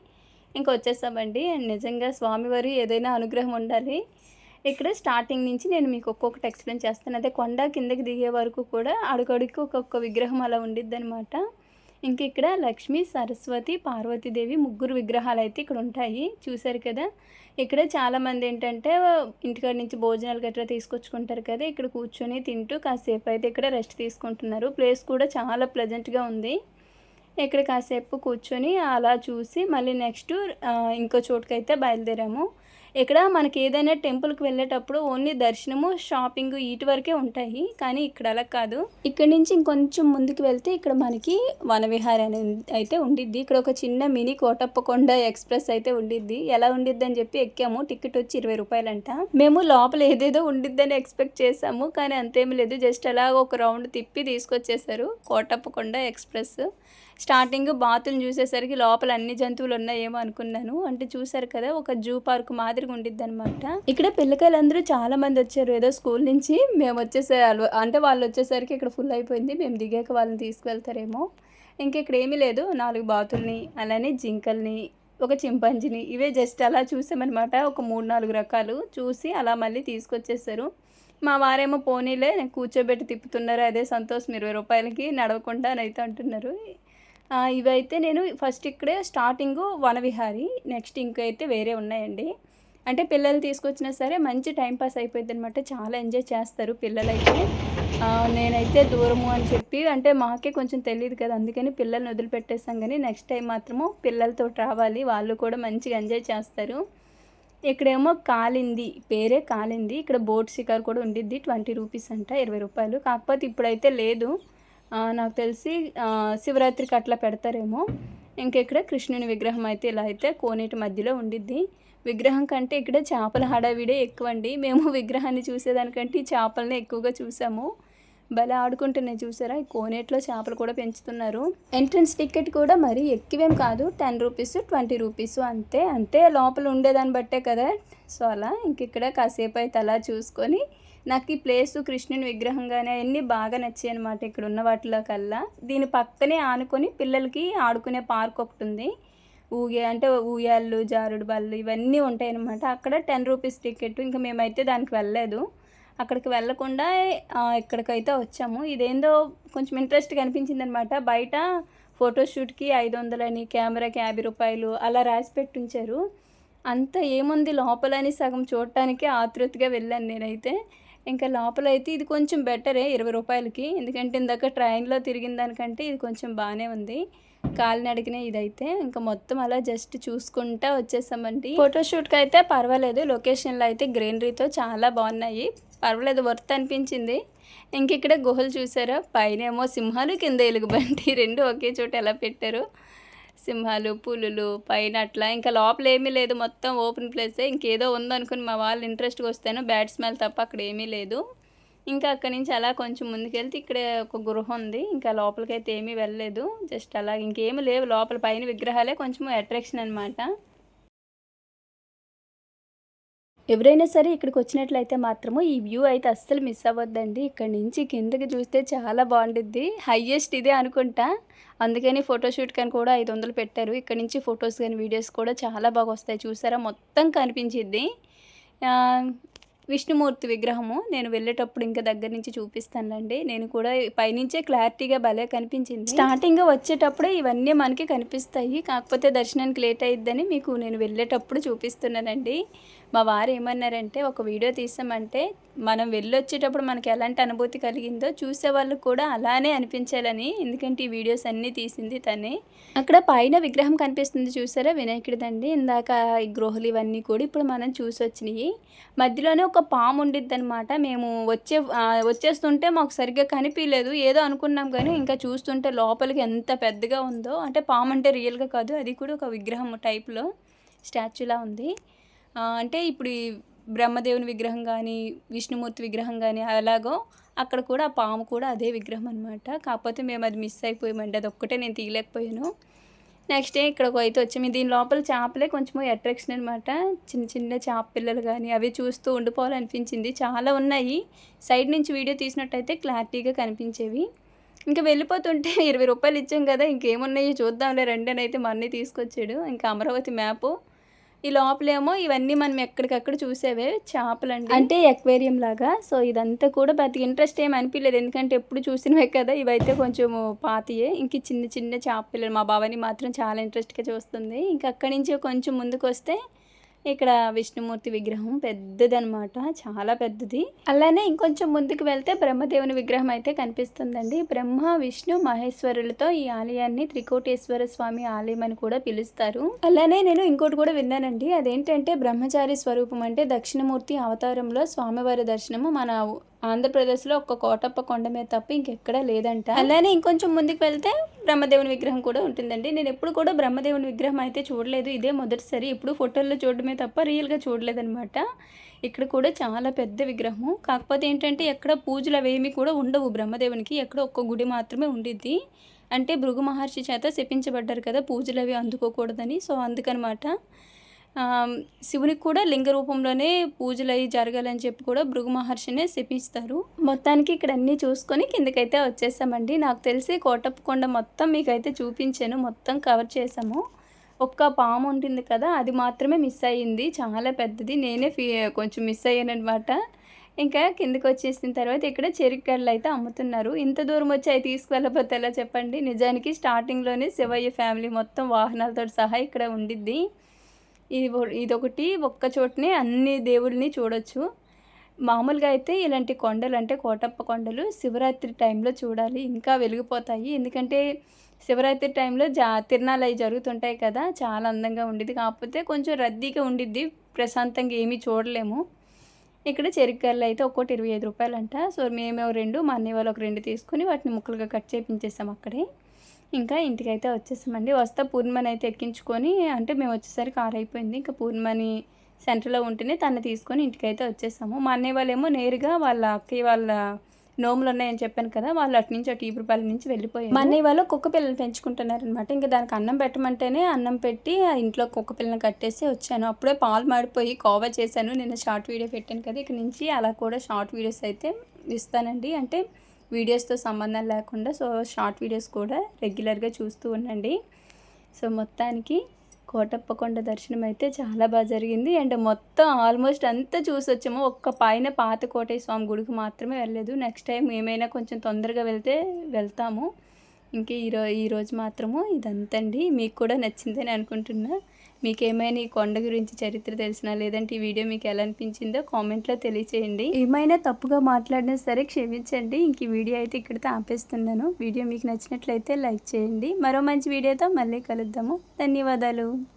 ఇంకా వచ్చేస్తామండి. నిజంగా స్వామివారి ఏదైనా అనుగ్రహం ఉండాలి. ఇక్కడ స్టార్టింగ్ నుంచి నేను మీకు ఒక్కొక్కటి ఎక్స్ప్లెయిన్ చేస్తాను. అదే కొండ కిందకి దిగే వరకు కూడా అడుగడుగు ఒక్కొక్క విగ్రహం అలా ఉండిద్ది అనమాట ఇంక ఇక్కడ లక్ష్మి సరస్వతి పార్వతీదేవి ముగ్గురు విగ్రహాలు అయితే ఇక్కడ ఉంటాయి. చూశారు కదా? ఇక్కడ చాలామంది ఏంటంటే ఇంటికాడ నుంచి భోజనాలు గట్రా తీసుకొచ్చుకుంటారు కదా ఇక్కడ కూర్చొని తింటూ కాసేపు అయితే ఇక్కడ రెస్ట్ తీసుకుంటున్నారు. ప్లేస్ కూడా చాలా ప్లెజెంట్గా ఉంది. ఇక్కడ కాసేపు కూర్చొని అలా చూసి మళ్ళీ నెక్స్ట్ ఇంకో చోటుకైతే బయలుదేరాము. ఇక్కడ మనకి ఏదైనా టెంపుల్కి వెళ్ళేటప్పుడు ఓన్లీ దర్శనము షాపింగ్ వీటి వరకే ఉంటాయి. కానీ ఇక్కడ అలా కాదు. ఇక్కడ నుంచి ఇంకొంచెం ముందుకు వెళ్తే ఇక్కడ మనకి వనవిహారి అనేది అయితే ఉండిద్ది. ఇక్కడ ఒక చిన్న మినీ కోటప్పకొండ ఎక్స్ప్రెస్ అయితే ఉండిద్ది. ఎలా ఉండిద్ది అని చెప్పి ఎక్కాము. టికెట్ వచ్చి ఇరవై రూపాయలంట. మేము లోపల ఏదేదో ఉండిద్దని ఎక్స్పెక్ట్ చేసాము. కానీ అంతేం లేదు. జస్ట్ అలా ఒక రౌండ్ తిప్పి తీసుకొచ్చేసారు కోటప్పకొండ ఎక్స్ప్రెస్. స్టార్టింగ్ బాతులు చూసేసరికి లోపల అన్ని జంతువులు ఉన్నాయేమో అనుకున్నాను. అంటే చూసారు కదా ఒక జూ పార్క్ మాదిరి మాదిరిగా ఉండిద్ది అనమాట ఇక్కడ పిల్లకాయలందరూ చాలా మంది వచ్చారు. ఏదో స్కూల్ నుంచి మేము వచ్చేసే అంటే వాళ్ళు వచ్చేసరికి ఇక్కడ ఫుల్ అయిపోయింది. మేము దిగాక వాళ్ళని తీసుకువెళ్తారేమో. ఇంకా ఇక్కడ ఏమీ లేదు. నాలుగు బాతుల్ని అలానే జింకల్ని ఒక చింపాంజీని ఇవే జస్ట్ అలా చూసామన్నమాట. ఒక మూడు నాలుగు రకాలు చూసి అలా మళ్ళీ తీసుకొచ్చేసారు. మా వారేమో పోనీలే కూర్చోబెట్టి తిప్పుతున్నారు. అదే సంతోషం. ఇరవై రూపాయలకి నడవకుండా అయితే అంటున్నారు. ఇవైతే నేను ఫస్ట్ ఇక్కడే స్టార్టింగ్ వనవిహారి నెక్స్ట్ ఇంకైతే వేరే ఉన్నాయండి. అంటే పిల్లలు తీసుకొచ్చినా సరే మంచి టైం పాస్ అయిపోయింది అనమాట చాలా ఎంజాయ్ చేస్తారు పిల్లలైతే. నేనైతే దూరము అని చెప్పి అంటే మాకే కొంచెం తెలియదు కదా అందుకని పిల్లల్ని వదిలిపెట్టేస్తాం కానీ నెక్స్ట్ టైం మాత్రము పిల్లలతో రావాలి వాళ్ళు కూడా మంచిగా ఎంజాయ్ చేస్తారు. ఇక్కడేమో కాలింది పేరే కాలింది ఇక్కడ బోట్ షికార్ కూడా ఉండిద్ది ట్వంటీ రూపీస్ అంట ఇరవై రూపాయలు. కాకపోతే ఇప్పుడైతే లేదు. నాకు తెలిసి శివరాత్రికి అట్లా పెడతారేమో. ఇంకెక్కడ కృష్ణుని విగ్రహం అయితే ఇలా అయితే కోనేటి మధ్యలో ఉండిద్ది. విగ్రహం కంటే ఇక్కడ చేపల హడావిడే ఎక్కువ అండి మేము విగ్రహాన్ని చూసేదానికంటే ఈ చేపలనే ఎక్కువగా చూసాము. భలే ఆడుకుంటున్నాయి చూసారా? ఈ కోనేట్లో చేపలు కూడా పెంచుతున్నారు. ఎంట్రన్స్ టికెట్ కూడా మరి ఎక్కువేం కాదు. టెన్ రూపీస్ ట్వంటీ రూపీస్ అంతే. అంటే లోపల ఉండేదాన్ని బట్టే కదా. సో అలా ఇంక ఇక్కడ కాసేపు అయితే అలా చూసుకొని నాకు ఈ ప్లేస్ కృష్ణుని విగ్రహం కానీ అవన్నీ బాగా నచ్చాయి అనమాట ఇక్కడ ఉన్న వాటిలో కల్లా. దీని పక్కనే ఆనుకొని పిల్లలకి ఆడుకునే పార్క్ ఒకటి ఉంది. ఊగే అంటే ఊయాళ్ళు జారుడు బళ్ళు ఇవన్నీ ఉంటాయన్నమాట. అక్కడ టెన్ రూపీస్ టికెట్. ఇంకా మేమైతే దానికి వెళ్ళలేదు. అక్కడికి వెళ్ళకుండా ఇక్కడికైతే వచ్చాము. ఇదేందో కొంచెం ఇంట్రెస్ట్గా అనిపించింది అనమాట బయట ఫోటోషూట్కి ఐదు వందలని కెమెరాకి యాభై రూపాయలు అలా రాసి పెట్టి ఉంచారు అంత ఏముంది? లోపలని సగం చూడటానికి ఆతృతగా వెళ్ళాను నేనైతే. ఇంకా లోపల అయితే ఇది కొంచెం బెటరే ఇరవై రూపాయలకి. ఎందుకంటే ఇందాక ట్రైన్లో తిరిగిన దానికంటే ఇది కొంచెం బాగానే ఉంది. కాలినడకనే ఇదైతే ఇంకా మొత్తం అలా జస్ట్ చూసుకుంటా వచ్చేసామండి. ఫోటోషూట్కి అయితే పర్వాలేదు. లొకేషన్లో అయితే గ్రీనరీతో చాలా బాగున్నాయి. పర్వాలేదు వర్త్ అనిపించింది. ఇంక ఇక్కడ గుహలు చూసారా? పైన ఏమో సింహాలు కింద ఎలుగుబంటి. రెండు ఒకే చోట ఎలా పెట్టారు? సింహాలు పులులు పైన అట్లా. ఇంకా లోపల ఏమీ లేదు. మొత్తం ఓపెన్ ప్లేసే. ఇంకేదో ఉందనుకుని మా వాళ్ళు ఇంట్రెస్ట్గా వస్తాను బ్యాడ్ స్మెల్ తప్ప అక్కడ ఏమీ లేదు. ఇంకా అక్కడి నుంచి అలా కొంచెం ముందుకెళ్తే ఇక్కడ ఒక గృహం ఉంది. ఇంకా లోపలికైతే ఏమీ వెళ్ళలేదు. జస్ట్ అలా ఇంకేమీ లేవు. లోపల పైన విగ్రహాలే కొంచెం అట్రాక్షన్ అనమాట ఎవరైనా సరే ఇక్కడికి వచ్చినట్లయితే మాత్రము ఈ వ్యూ అయితే అస్సలు మిస్ అవ్వద్దండి. ఇక్కడ నుంచి కిందకి చూస్తే చాలా బాగుంటుంది హయ్యెస్ట్ ఇదే అనుకుంటా. అందుకని ఫోటోషూట్ కానీ కూడా ఐదు వందలు పెట్టారు. ఇక్కడ నుంచి ఫొటోస్ కానీ వీడియోస్ కూడా చాలా బాగా వస్తాయి. చూసారా? మొత్తం కనిపించిద్ది. విష్ణుమూర్తి విగ్రహము. నేను వెళ్ళేటప్పుడు ఇంకా దగ్గర నుంచి చూపిస్తానులేండి. నేను కూడా పైనుంచే క్లారిటీగా భలే కనిపించింది. స్టార్టింగ్ వచ్చేటప్పుడే ఇవన్నీ మనకి కనిపిస్తాయి. కాకపోతే దర్శనానికి లేట్ అయ్యిద్దని మీకు నేను వెళ్ళేటప్పుడు చూపిస్తున్నానండి. మా వారు ఏమన్నారంటే ఒక వీడియో తీసామంటే మనం వెళ్ళొచ్చేటప్పుడు మనకి ఎలాంటి అనుభూతి కలిగిందో చూసే వాళ్ళకు కూడా అలానే అనిపించాలని ఎందుకంటే ఈ వీడియోస్ అన్నీ తీసింది తనే. అక్కడ పైన విగ్రహం కనిపిస్తుంది చూసారా వినాయకుడిదండి. ఇందాక ఈ గృహలు ఇవన్నీ కూడా ఇప్పుడు మనం చూసి వచ్చినాయి మధ్యలోనే ఒక పాము ఉండిద్ది అనమాట మేము వచ్చే వచ్చేస్తుంటే మాకు సరిగ్గా కనిపించలేదు ఏదో అనుకున్నాం కానీ ఇంకా చూస్తుంటే లోపలికి ఎంత పెద్దగా ఉందో అంటే పాము అంటే రియల్గా కాదు అది కూడా ఒక విగ్రహం టైప్లో స్టాచ్యూలా ఉంది. అంటే ఇప్పుడు ఈ బ్రహ్మదేవుని విగ్రహం కానీ విష్ణుమూర్తి విగ్రహం కానీ అలాగో అక్కడ కూడా ఆ పాము కూడా అదే విగ్రహం అనమాట కాకపోతే మేము అది మిస్ అయిపోయామండి. అది ఒక్కటే నేను తీయలేకపోయాను. నెక్స్ట్ డే ఇక్కడికి అయితే వచ్చాము దీని లోపల చేపలే కొంచెం అట్రాక్షన్ అనమాట చిన్న చిన్న చేప పిల్లలు కానీ అవి చూస్తూ ఉండిపోవాలనిపించింది. చాలా ఉన్నాయి. సైడ్ నుంచి వీడియో తీసినట్టయితే క్లారిటీగా కనిపించేవి. ఇంకా వెళ్ళిపోతుంటే ఇరవై రూపాయలు ఇచ్చాం కదా ఇంకేమున్నాయో చూద్దాంలే. రండి అని అయితే మా అన్నయ్య తీసుకొచ్చాడు. ఇంకా అమరావతి మ్యాపు ఈ లోపలేమో ఇవన్నీ మనం ఎక్కడికక్కడ చూసేవే చేపలండి. అంటే ఎక్వేరియం లాగా సో ఇదంతా కూడా పెద్ద ఇంట్రెస్ట్ ఏం అనిపించలేదు ఎందుకంటే ఎప్పుడు చూసినవే కదా ఇవైతే కొంచెం పాతయే. ఇంక చిన్న చిన్న చేప పిల్లలు మా బావని మాత్రం చాలా ఇంట్రెస్ట్గా చూస్తుంది. ఇంకా అక్కడి నుంచి కొంచెం ముందుకు వస్తే ఇక్కడ విష్ణుమూర్తి విగ్రహం పెద్దది అనమాట చాలా పెద్దది. అలానే ఇంకొంచెం ముందుకు వెళ్తే బ్రహ్మదేవుని విగ్రహం అయితే కనిపిస్తుందండి. బ్రహ్మ విష్ణు మహేశ్వరులతో ఈ ఆలయాన్ని త్రికోటేశ్వర స్వామి ఆలయం అని కూడా పిలుస్తారు. అలానే నేను ఇంకోటి కూడా విన్నానండి. అదేంటంటే బ్రహ్మచారి స్వరూపం అంటే దక్షిణమూర్తి అవతారంలో స్వామివారి దర్శనము మన ఆంధ్రప్రదేశ్లో ఒక్క కోటప్ప కొండ మీద తప్ప ఇంకెక్కడా లేదంట. అలానే ఇంకొంచెం ముందుకు వెళ్తే బ్రహ్మదేవుని విగ్రహం కూడా ఉంటుందండి. నేను ఎప్పుడు కూడా బ్రహ్మదేవుని విగ్రహం అయితే చూడలేదు. ఇదే మొదటిసారి. ఇప్పుడు ఫోటోల్లో చూడడమే తప్ప రియల్గా చూడలేదనమాట ఇక్కడ కూడా చాలా పెద్ద విగ్రహం కాకపోతే ఏంటంటే ఎక్కడ పూజలు అవేమి కూడా ఉండవు బ్రహ్మదేవునికి. ఎక్కడ ఒక్క గుడి మాత్రమే ఉండిద్ది. అంటే భృగు మహర్షి చేత శపించబడ్డారు కదా పూజలు అవి అందుకోకూడదని. సో అందుకనమాట. శివునికి కూడా లింగ రూపంలోనే పూజలు అవి జరగాలని చెప్పి కూడా భృగు మహర్షినే శపిస్తారు మొత్తానికి ఇక్కడ అన్నీ చూసుకొని కిందకైతే వచ్చేసామండి. నాకు తెలిసి కోటప్ప కొండ మొత్తం మీకైతే చూపించాను. మొత్తం కవర్ చేసాము. ఒక్క పాము ఉంటుంది కదా అది మాత్రమే మిస్ అయ్యింది. చాలా పెద్దది. నేనే ఫీ కొంచెం మిస్ అయ్యాను అనమాట ఇంకా కిందకి వచ్చేసిన తర్వాత ఇక్కడ చెరుకళ్ళు అయితే అమ్ముతున్నారు. ఇంత దూరం వచ్చి అవి తీసుకువెళ్ళబోతే ఎలా చెప్పండి? నిజానికి స్టార్టింగ్లోనే శివయ్య ఫ్యామిలీ మొత్తం వాహనాలతో సహా ఇక్కడ ఉండిద్ది. ఇది ఇదొకటి ఒక్క చోటనే అన్ని దేవుళ్ళని చూడొచ్చు. మామూలుగా అయితే ఇలాంటి కొండలు అంటే కోటప్ప కొండలు శివరాత్రి టైంలో చూడాలి ఇంకా వెలిగిపోతాయి. ఎందుకంటే శివరాత్రి టైంలో జా తిరణాలు అవి జరుగుతుంటాయి కదా చాలా అందంగా ఉండిద్ది. కాకపోతే కొంచెం రద్దీగా ఉండిద్ది ప్రశాంతంగా ఏమీ చూడలేము. ఇక్కడ చెరుకల్లు అయితే ఒక్కోటి ఇరవై ఐదు రూపాయలంట. సో మేము రెండు మా అన్నయ్య వాళ్ళు ఒక రెండు తీసుకుని వాటిని ముక్కలుగా కట్ చేపించేసాం అక్కడే. ఇంకా ఇంటికైతే వచ్చేసామండి. వస్తా పూర్ణిమని అయితే ఎక్కించుకొని అంటే మేము వచ్చేసరికి ఆరైపోయింది ఇంకా పూర్ణిమని సెంటర్లో ఉంటేనే తను తీసుకొని ఇంటికైతే వచ్చేసాము. మా అన్నయ్య వాళ్ళేమో నేరుగా వాళ్ళ అక్కయ్య వాళ్ళ నోములు ఉన్నాయని చెప్పాను కదా వాళ్ళు అటు నుంచి అటు ఈపురపాలెం నుంచి వెళ్ళిపోయారు. మా అన్నయ్య వాళ్ళు కుక్క పిల్లలు పెంచుకుంటున్నారనమాట. ఇంకా దానికి అన్నం పెట్టమంటేనే అన్నం పెట్టి ఇంట్లో కుక్క పిల్లని కట్టేసి వచ్చాను. అప్పుడే పాలు మాడిపోయి కోవా చేశాను. నేను షార్ట్ వీడియో పెట్టాను కదా ఇక నుంచి అలా కూడా షార్ట్ వీడియోస్ అయితే ఇస్తానండి. అంటే వీడియోస్తో సంబంధం లేకుండా సో షార్ట్ వీడియోస్ కూడా రెగ్యులర్గా చూస్తూ ఉండండి. సో మొత్తానికి కోటప్ప కొండ దర్శనం అయితే చాలా బాగా జరిగింది. అండ్ మొత్తం ఆల్మోస్ట్ అంతా చూసి వచ్చాము ఒక్క పైన పాత కోటయ్య స్వామి గుడికి మాత్రమే వెళ్ళలేదు. నెక్స్ట్ టైం ఏమైనా కొంచెం తొందరగా వెళ్తే వెళ్తాము. ఇంకా ఈరో ఈరోజు మాత్రము ఇదంతండి. మీకు కూడా నచ్చిందని అనుకుంటున్నా. మీకేమైనా ఈ కొండ గురించి చరిత్ర తెలిసినా లేదంటే ఈ వీడియో మీకు ఎలా అనిపించిందో కామెంట్లో తెలియచేయండి. ఏమైనా తప్పుగా మాట్లాడినా సరే క్షమించండి. ఇంక ఈ వీడియో అయితే ఇక్కడితో ఆపేస్తున్నాను. వీడియో మీకు నచ్చినట్లయితే లైక్ చేయండి. మరో మంచి వీడియోతో మళ్ళీ కలుద్దాము. ధన్యవాదాలు.